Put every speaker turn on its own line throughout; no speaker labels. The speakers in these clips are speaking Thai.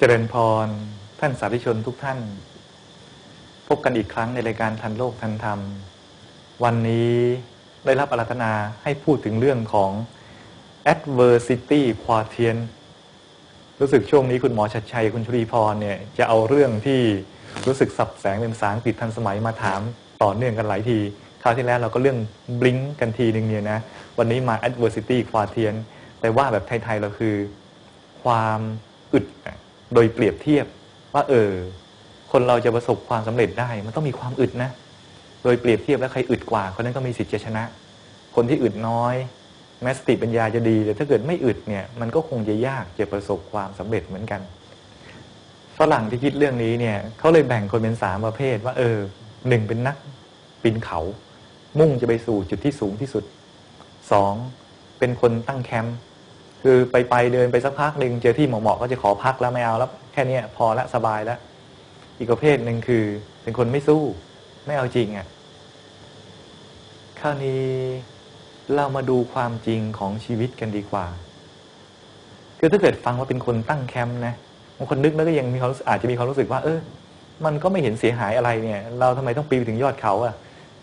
เจริญพร ท่านสาธุชนทุกท่าน พบกันอีกครั้งในรายการทันโลกทันธรรม วันนี้ได้รับอาราธนาให้พูดถึงเรื่องของ adversity quotient รู้สึกช่วงนี้คุณหมอชัดชัย คุณชุรีพรเนี่ยจะเอาเรื่องที่รู้สึกสับแสงเป็นภาษาอังกฤษทันสมัยมาถามต่อเนื่องกันหลายที คราวที่แล้วเราก็เรื่อง blink กันทีหนึ่งเนี่ยนะ วันนี้มา adversity quotient แต่ว่าแบบไทย ๆ เราคือ ความอึดอะ โดยเปรียบเทียบว่า เออ คนเราจะประสบความสำเร็จได้ มันต้องมีความอึดนะ โดยเปรียบเทียบแล้วใครอึดกว่าคนนั้นก็มีสิทธิ์จะชนะ คนที่อึดน้อย แม้สติปัญญาจะดีแต่ถ้าเกิดไม่อึดเนี่ย มันก็คงจะยากจะประสบความสำเร็จเหมือนกันฝรั่งที่คิดเรื่องนี้เนี่ยเขาเลยแบ่งคนเป็นสามประเภทว่า เออหนึ่งเป็นนักปีนเขา มุ่งจะไปสู่จุดที่สูงที่สุดสองเป็นคนตั้งแคมป์ คือไปไปเดินไปสักพักหนึ่งเจอที่เหมาะๆก็จะขอพักแล้วไม่เอาแล้วแค่เนี้ยพอละสบายแล้ว อีกประเภทหนึ่งคือ เป็นคนไม่สู้ ไม่เอาจริงอะ่ะคราวนี้เรามาดูความจริงของชีวิตกันดีกว่า คือถ้าเกิดฟังว่าเป็นคนตั้งแคมป์นะบางคนนึกแล้วก็ยังมีความอาจจะมีความรู้สึกว่า เออ มันก็ไม่เห็นเสียหายอะไรเนี่ย เราทำไมต้องปีนไปถึงยอดเขาอะ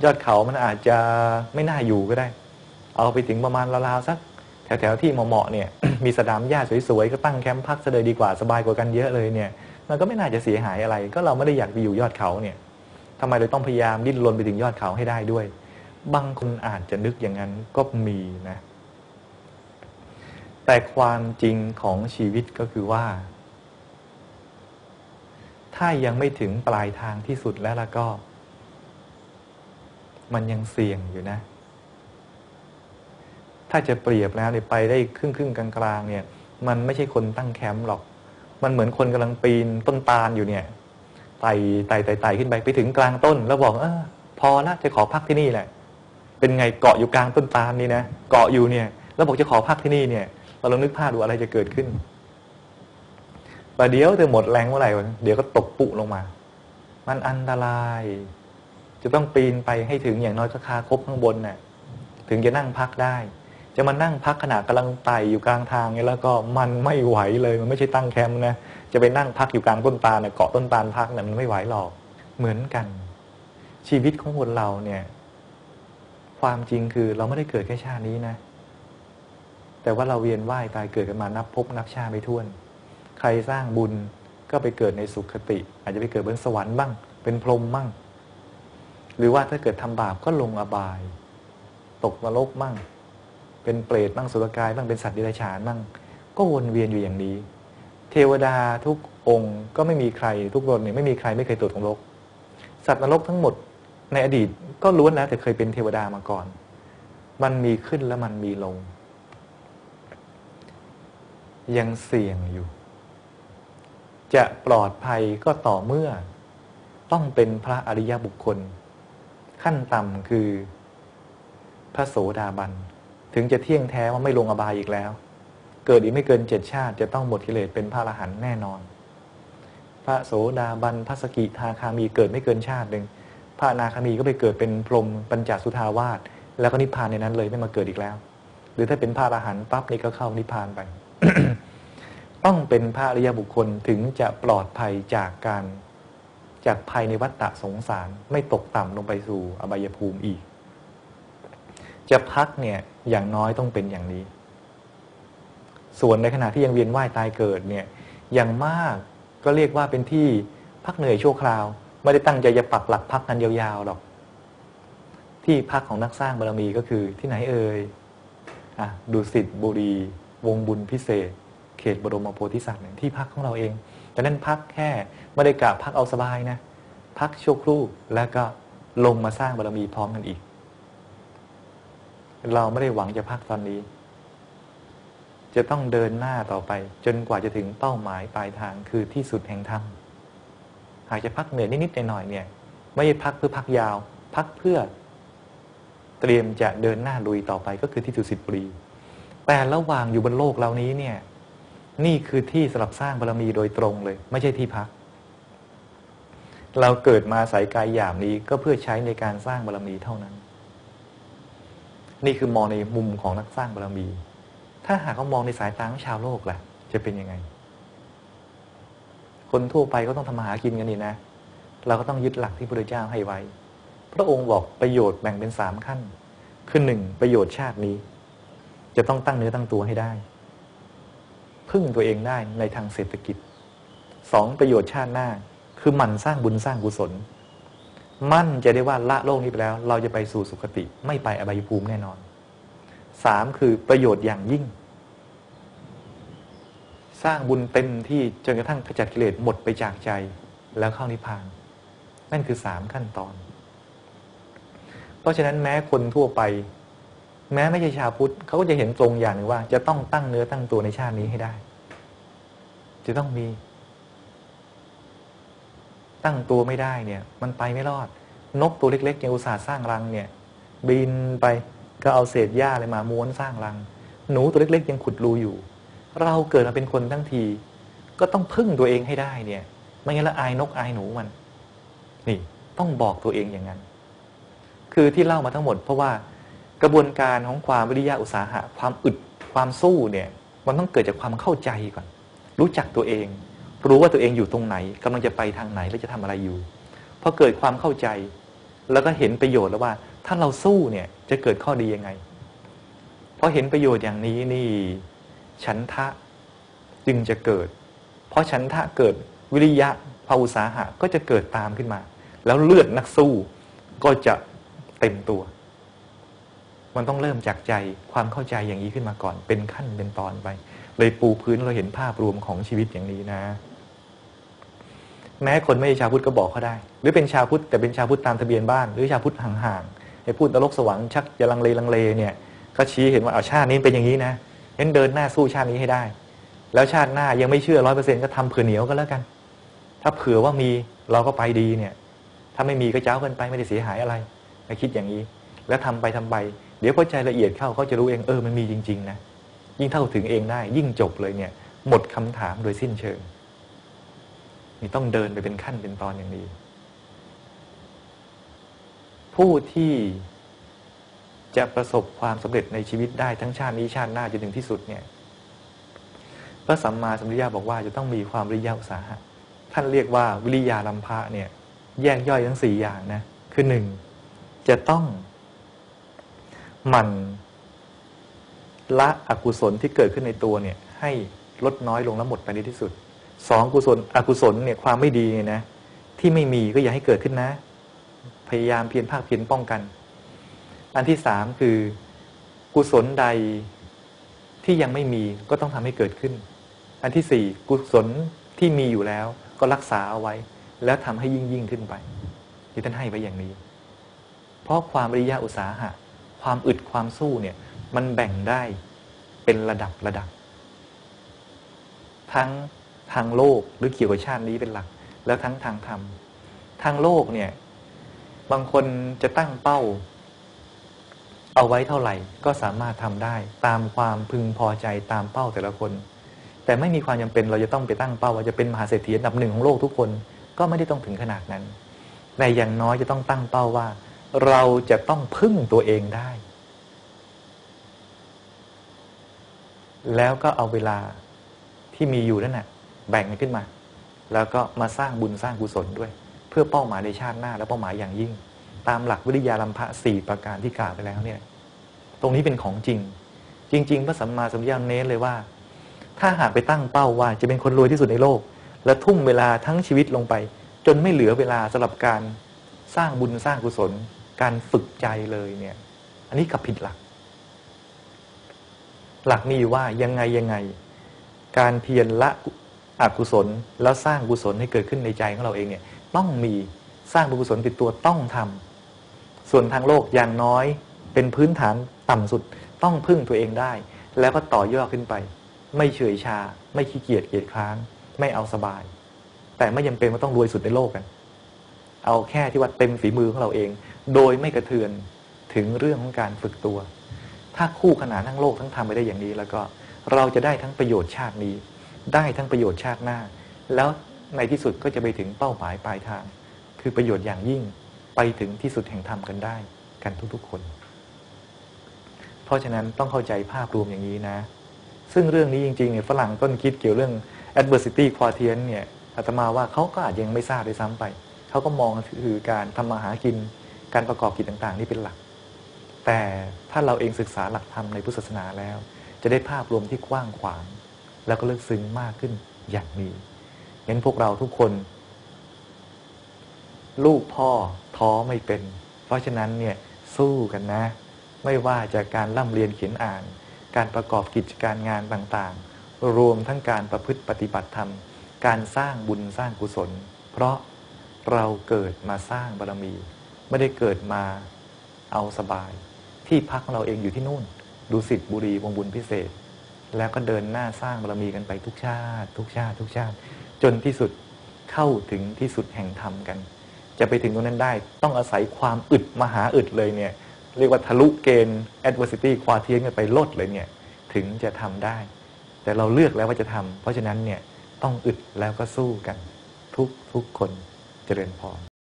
ยอดเขามันอาจจะไม่น่าอยู่ก็ได้ เอาไปถึงประมาณราวๆสัก แถวๆที่เหมาะๆเนี่ยมีสนามหญ้าสวยๆก็ตั้งแคมป์พักซะเลยดีกว่าสบายกว่ากันเยอะเลยเนี่ยมันก็ไม่น่าจะเสียหายอะไร ก็เราไม่ได้อยากไปอยู่ยอดเขาเนี่ยทำไมเราต้องพยายามดิ้นรนไปถึงยอดเขาให้ได้ด้วย บางคนอาจจะนึกอย่างนั้นก็มีนะ แต่ความจริงของชีวิตก็คือว่า ถ้ายังไม่ถึงปลายทางที่สุดแล้วล่ะก็ มันยังเสี่ยงอยู่นะ ถ้าจะเปรียบแล้วเนี่ยไปได้ครึ่งครึ่งกลางๆเนี่ยมันไม่ใช่คนตั้งแคมป์หรอก มันเหมือนคนกำลังปีนต้นตาลอยู่เนี่ยไต่ไต่ไต่ไต่ขึ้นไปไปถึงกลางต้น แล้วบอกเออพอละจะขอพักที่นี่แหละ เป็นไงเกาะอยู่กลางต้นตาลนี่นะเกาะอยู่เนี่ยแล้วบอกจะขอพักที่นี่เนี่ยเราลองนึกภาพดูอะไรจะเกิดขึ้นประเดี๋ยวเธอหมดแรงเมื่อไหร่เดี๋ยวก็ตกปุลงมา มันอันตราย จะต้องปีนไปให้ถึงอย่างน้อยก็คาคบข้างบนน่ะถึงจะนั่งพักได้ จะมานั่งพักขณะกำลังไต่อยู่กลางทางเนี่ยแล้วก็มันไม่ไหวเลยมันไม่ใช่ตั้งแคมป์นะจะไปนั่งพักอยู่กลางต้นตาลน่ะเกาะต้นตาลพักเนี่ยมันไม่ไหวหรอกเหมือนกัน ชีวิตของคนเราเนี่ย ความจริงคือเราไม่ได้เกิดแค่ชาตินี้นะ แต่ว่าเราเวียนว่ายตายเกิดกันมานับภพนับชาไม่ถ้วน ใครสร้างบุญก็ไปเกิดในสุขคติ อาจจะไปเกิดบนสวรรค์บ้าง เป็นพรหมบ้าง หรือว่าถ้าเกิดทำบาปก็ลงอบาย ตกนรกมั่ง เป็นเปรตบ้างสุรกายบ้างเป็นสัตว์เดรัจฉานบ้างก็วนเวียนอยู่อย่างนี้ เทวดาทุกองค์ก็ไม่มีใครทุกตนเนี่ยไม่มีใครไม่เคยตกนรก สัตว์นรกทั้งหมดในอดีตก็ล้วนแล้วแต่เคยเป็นเทวดามาก่อน มันมีขึ้นแล้วมันมีลง ยังเสี่ยงอยู่ จะปลอดภัยก็ต่อเมื่อ ต้องเป็นพระอริยบุคคล ขั้นต่ำคือพระโสดาบัน ถึงจะเที่ยงแท้ว่าไม่ลงอบายอีกแล้ว เกิดอีกไม่เกินเจ็ดชาติ จะต้องหมดกิเลสเป็นพระอรหันต์แน่นอน พระโสดาบันพระสกิทาคามีเกิดไม่เกินชาติหนึ่งพระนาคามีก็ไปเกิดเป็นพรหมปัญจสุทาวาสแล้วก็นิพพานในนั้นเลยไม่มาเกิดอีกแล้ว หรือถ้าเป็นพระอรหันต์ปั๊บนี่ก็เข้านิพพานไป ต้องเป็นพระอริยบุคคลถึงจะปลอดภัยจากการจากภัยในวัฏฏะสงสารไม่ตกต่ำลงไปสู่อบายภูมิอีก จะพักเนี่ยอย่างน้อยต้องเป็นอย่างนี้ ส่วนในขณะที่ยังเวียนว่ายตายเกิดเนี่ยอย่างมากก็เรียกว่าเป็นที่พักเหนื่อยชั่วคราว ไม่ได้ตั้งใจจะปักหลักพักกันยาวๆหรอก ที่พักของนักสร้างบารมีก็คือที่ไหนเอ่ยอะดูสิทธิ์บุรี วงบุญพิเศษ เขตบรมโพธิสัตว์ที่พักของเราเองแต่นั้นพักแค่ไม่ได้กะพักเอาสบายนะ พักชั่วครู่แล้วก็ลงมาสร้างบารมีพร้อมกันอีก เราไม่ได้หวังจะพักตอนนี้ จะต้องเดินหน้าต่อไป จนกว่าจะถึงเป้าหมายปลายทางคือที่สุดแห่งธรรมหากจะพักเหนื่อยนิดๆหน่อยๆเนี่ย ไม่ใช่พักเพื่อพักยาว พักเพื่อ เตรียมจะเดินหน้าลุยต่อไปก็คือที่สุดสิบุรีแต่ระหว่างอยู่บนโลกเหล่านี้เนี่ย นี่คือที่สำหรับสร้างบารมีโดยตรงเลย ไม่ใช่ที่พัก เราเกิดมาสายกายหยาบนี้ก็เพื่อใช้ในการสร้างบารมีเท่านั้น นี่คือมองในมุมของนักสร้างบารมี ถ้าหากเขามองในสายตาของชาวโลกล่ะ จะเป็นยังไง คนทั่วไปก็ต้องทำมาหากินกันนี่นะ เราก็ต้องยึดหลักที่พระพุทธเจ้าให้ไว้ พระองค์บอกประโยชน์แบ่งเป็นสามขั้น คือหนึ่งประโยชน์ชาตินี้ จะต้องตั้งเนื้อตั้งตัวให้ได้ พึ่งตัวเองได้ในทางเศรษฐกิจสองประโยชน์ชาติหน้า คือหมั่นสร้างบุญสร้างกุศล มั่นจะได้ว่าละโลกนี้ไปแล้ว เราจะไปสู่สุคติ ไม่ไปอบายภูมิแน่นอนสามคือประโยชน์อย่างยิ่ง สร้างบุญเต็มที่จนกระทั่งขจัดกิเลสหมดไปจากใจแล้วเข้านิพพาน นั่นคือสามขั้นตอน เพราะฉะนั้นแม้คนทั่วไป แม้ไม่ใช่ชาวพุทธเขาก็จะเห็นตรงอย่างหนึ่งว่า จะต้องตั้งเนื้อตั้งตัวในชาตินี้ให้ได้ จะต้องมี ตั้งตัวไม่ได้เนี่ย มันไปไม่รอด นกตัวเล็กๆยังอุตส่าห์สร้างรังเนี่ย บินไปก็เอาเศษหญ้าอะไรมาม้วนสร้างรัง หนูตัวเล็กๆ ยังขุดรูอยู่ เราเกิดมาเป็นคนทั้งที ก็ต้องพึ่งตัวเองให้ได้เนี่ย ไม่งั้นละอายนกอายหนูมัน นี่ต้องบอกตัวเองอย่างนั้น คือที่เล่ามาทั้งหมด เพราะว่ากระบวนการของความวิริยะอุตสาหะ ความอึดความสู้เนี่ย มันต้องเกิดจากความเข้าใจก่อน รู้จักตัวเอง รู้ว่าตัวเองอยู่ตรงไหนกำลังจะไปทางไหนและจะทำอะไรอยู่พอเกิดความเข้าใจ แล้วก็เห็นประโยชน์แล้วว่า ถ้าเราสู้เนี่ยจะเกิดข้อดียังไงพอเห็นประโยชน์อย่างนี้นี่ฉันทะจึงจะเกิด เพราะฉันทะเกิดวิริยะภาอุสาหะก็จะเกิดตามขึ้นมา แล้วเลือดนักสู้ก็จะเต็มตัว มันต้องเริ่มจากใจความเข้าใจอย่างนี้ขึ้นมาก่อน เป็นขั้นเป็นตอนไป เลยปูพื้นเราเห็นภาพรวมของชีวิตอย่างนี้นะ แม้คนไม่ใช่ชาวพุทธก็บอกเขาได้ หรือเป็นชาวพุทธแต่เป็นชาวพุทธตามทะเบียนบ้าน หรือชาวพุทธห่างๆไอ้พูดนรกสวรรค์ชักจะลังเลลังเลเนี่ยก็ชี้เห็นว่าเอาชาตินี้เป็นอย่างนี้นะเห็นเดินหน้าสู้ชาตินี้ให้ได้ แล้วชาติหน้ายังไม่เชื่อร้อยเปอร์เซ็นต์ก็ทำเผื่อเหนียวก็แล้วกัน ถ้าเผื่อว่ามีเราก็ไปดีเนี่ยถ้าไม่มีก็เจ้ากินไปไม่ได้เสียหายอะไรไปคิดอย่างนี้ แล้วทำไปทำไป เดี๋ยวพอใจละเอียดเข้าเขาจะรู้เองเออมันมีจริง ๆ นะ ยิ่งเท่าถึงเองได้ ยิ่งจบเลยเนี่ย หมดคำถามโดยสิ้นเชิง นี่ต้องเดินไปเป็นขั้นเป็นตอนอย่างนี้ผู้ที่จะประสบความสำเร็จในชีวิตได้ทั้งชาตินี้ชาติหน้าจนถึงที่สุดเนี่ยพระสัมมาสัมพุทธเจ้าบอกว่าจะต้องมีความวิริยะอุตสาหะท่านเรียกว่าวิริยาลัมพะเนี่ย แยกย่อยทั้งสี่อย่างนะคือหนึ่งจะต้องหมั่นละอกุศลที่เกิดขึ้นในตัวเนี่ย ให้ลดน้อยลงแล้วหมดไปในที่สุด สองกุศลอกุศลเนี่ยความไม่ดีเนี่ยนะที่ไม่มีก็อย่าให้เกิดขึ้นนะ พยายามเพียรภาคเพียรป้องกัน อันที่สามคือกุศลใดที่ยังไม่มีก็ต้องทำให้เกิดขึ้น อันที่สี่กุศลที่มีอยู่แล้วก็รักษาเอาไว้ แล้วทำให้ยิ่งยิ่งขึ้นไปที่ท่านให้ไว้อย่างนี้ เพราะความริยะอุตสาหะ ความอึดความสู้เนี่ยมันแบ่งได้เป็นระดับระดับ ทั้ง ทางโลกหรือเกี่ยวกับชาตินี้เป็นหลัก แล้วทั้งทางธรรมทางโลกเนี่ย บางคนจะตั้งเป้า เอาไว้เท่าไหร่ ก็สามารถทำได้ ตามความพึงพอใจตามเป้าแต่ละคน แต่ไม่มีความจำเป็นเราจะต้องไปตั้งเป้า ว่าจะเป็นมหาเศรษฐีอันดับหนึ่งของโลกทุกคนก็ไม่ได้ต้องถึงขนาดนั้นในอย่างน้อยจะต้องตั้งเป้าว่า เราจะต้องพึ่งตัวเองได้ แล้วก็เอาเวลาที่มีอยู่นั่นแหะ แบ่งกันขึ้นมา แล้วก็มาสร้างบุญสร้างกุศลด้วย เพื่อเป้าหมายในชาติหน้า และเป้าหมายอย่างยิ่ง ตามหลักวิทยาลัมพะสี่ประการที่กล่าวไปแล้วเนี่ยตรงนี้เป็นของจริง จริง ๆ พระสัมมาสัมพุทธเจ้าเน้นเลยว่า ถ้าหากไปตั้งเป้าว่าจะเป็นคนรวยที่สุดในโลก และทุ่มเวลาทั้งชีวิตลงไป จนไม่เหลือเวลาสำหรับการสร้างบุญสร้างกุศล การฝึกใจเลยเนี่ย อันนี้กับผิดหลัก หลักมีว่ายังไงยังไง การเพียรละ อกุศลแล้วสร้างกุศลให้เกิดขึ้นในใจของเราเองเนี่ยต้องมีสร้างบุญกุศลติดตัวต้องทำส่วนทางโลกอย่างน้อยเป็นพื้นฐานต่ำสุดต้องพึ่งตัวเองได้ แล้วก็ต่อยอดขึ้นไป ไม่เฉยชา ไม่ขี้เกียจเกียจคร้าน ไม่เอาสบาย แต่ไม่ยังเป็นว่าต้องรวยสุดในโลกกัน เอาแค่ที่ว่าเต็มฝีมือของเราเอง โดยไม่กระเทือนถึงเรื่องของการฝึกตัว ถ้าคู่ขนานทั้งโลกทั้งทำไปได้อย่างนี้ แล้วก็เราจะได้ทั้งประโยชน์ชาตินี้ ได้ทั้งประโยชน์ชาติหน้า แล้วในที่สุดก็จะไปถึงเป้าหมายปลายทาง คือประโยชน์อย่างยิ่งไปถึงที่สุดแห่งธรรมกันได้กันทุกๆคน เพราะฉะนั้นต้องเข้าใจภาพรวมอย่างนี้นะ ซึ่งเรื่องนี้จริงๆเนี่ยฝรั่งต้นคิดเกี่ยวเรื่อง adversity quotient เนี่ยอาตมาว่าเขาก็อาจยังไม่ทราบด้วยซ้ำไปเขาก็มองคือการทำมาหากินการประกอบกิจต่างๆ นี่เป็นหลัก แต่ถ้าเราเองศึกษาหลักธรรมในพุทธศาสนาแล้ว จะได้ภาพรวมที่กว้างขวาง แล้วก็ลึกซึ้งมากขึ้นอย่างนี้งั้นพวกเราทุกคน ลูกพ่อท้อไม่เป็น เพราะฉะนั้นเนี่ยสู้กันนะ ไม่ว่าจะการร่ำเรียนเขียนอ่าน การประกอบกิจการงานต่างๆ รวมทั้งการประพฤติปฏิบัติธรรม การสร้างบุญสร้างกุศล เพราะเราเกิดมาสร้างบารมี ไม่ได้เกิดมาเอาสบาย ที่พักของเราเองอยู่ที่นู่นดูสิทธิบุรีวงบุญพิเศษ แล้วก็เดินหน้าสร้างบารมีกันไปทุกชาติ ทุกชาติทุกชาติ จนที่สุดเข้าถึงที่สุดแห่งธรรมกัน จะไปถึงตรงนั้นได้ ต้องอาศัยความอึดมหาอึดเลยเนี่ย เรียกว่าทะลุเกณฑ์ adversity ควาเทียนกันไปลดเลยเนี่ย ถึงจะทำได้ แต่เราเลือกแล้วว่าจะทำเพราะฉะนั้นเนี่ยต้องอึดแล้วก็สู้กัน ทุกทุกคนเจริญพร